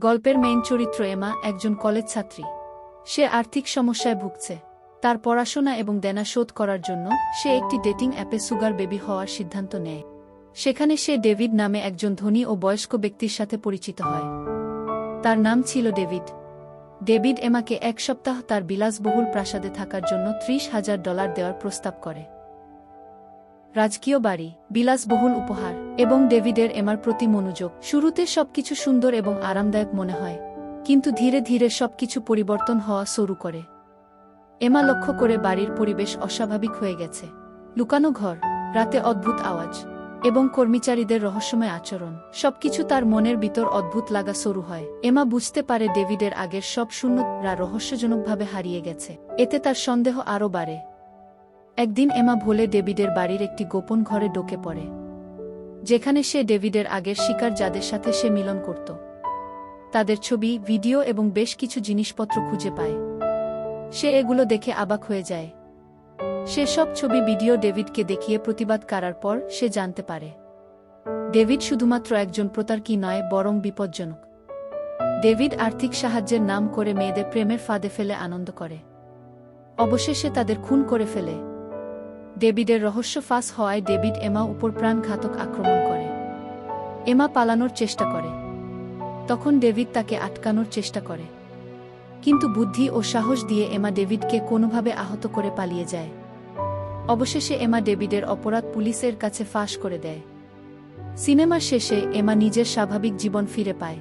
গল্পের মেইন চরিত্র এমা একজন কলেজ ছাত্রী। সে আর্থিক সমস্যায় ভুগছে। তার পড়াশোনা এবং দেনা শোধ করার জন্য সে একটি ডেটিং অ্যাপে সুগার বেবি হওয়ার সিদ্ধান্ত নেয়। সেখানে সে ডেভিড নামে একজন ধনী ও বয়স্ক ব্যক্তির সাথে পরিচিত হয়। তার নাম ছিল ডেভিড ডেভিড এমাকে এক সপ্তাহ তার বিলাসবহুল প্রাসাদে থাকার জন্য ত্রিশ হাজার ডলার দেওয়ার প্রস্তাব করে। রাজকীয় বাড়ি, বিলাসবহুল উপহার এবং ডেভিডের এমার প্রতি মনোযোগ। শুরুতে সবকিছু সুন্দর এবং আরামদায়ক মনে হয়, কিন্তু ধীরে ধীরে সবকিছু পরিবর্তন হওয়া শুরু করে। এমা লক্ষ্য করে বাড়ির পরিবেশ অস্বাভাবিক হয়ে গেছে। লুকানো ঘর, রাতে অদ্ভুত আওয়াজ এবং কর্মচারীদের রহস্যময় আচরণ। সবকিছু তার মনের ভিতর অদ্ভুত লাগা শুরু হয়। এমা বুঝতে পারে ডেভিডের আগের সব শূন্যরা রহস্যজনকভাবে হারিয়ে গেছে। এতে তার সন্দেহ আরও বাড়ে। একদিন এমা ভোলে ডেভিডের বাড়ির একটি গোপন ঘরে ঢোকে পড়ে, যেখানে সে ডেভিডের আগের শিকার যাদের সাথে সে মিলন করত। তাদের ছবি, ভিডিও এবং বেশ কিছু জিনিসপত্র খুঁজে পায়। সে এগুলো দেখে অবাক হয়ে যায়। সে সব ছবি ভিডিও ডেভিডকে দেখিয়ে প্রতিবাদ করার পর সে জানতে পারে, ডেভিড শুধুমাত্র একজন প্রতারকী নয়, বরং বিপজ্জনক। ডেভিড আর্থিক সাহায্যের নাম করে মেয়েদের প্রেমের ফাঁদে ফেলে আনন্দ করে। অবশেষে তাদের খুন করে ফেলে। ডেভিডের রহস্য ফাঁস হওয়ায় ডেভিড এমা উপর প্রাণঘাতক আক্রমণ করে। এমা পালানোর চেষ্টা করে। তখন ডেভিড তাকে আটকানোর চেষ্টা করে। কিন্তু বুদ্ধি ও সাহস দিয়ে এমা ডেভিডকে কোনোভাবে আহত করে পালিয়ে যায়। অবশেষে এমা ডেভিডের অপরাধ পুলিশের কাছে ফাঁস করে দেয়। সিনেমার শেষে এমা নিজের স্বাভাবিক জীবন ফিরে পায়।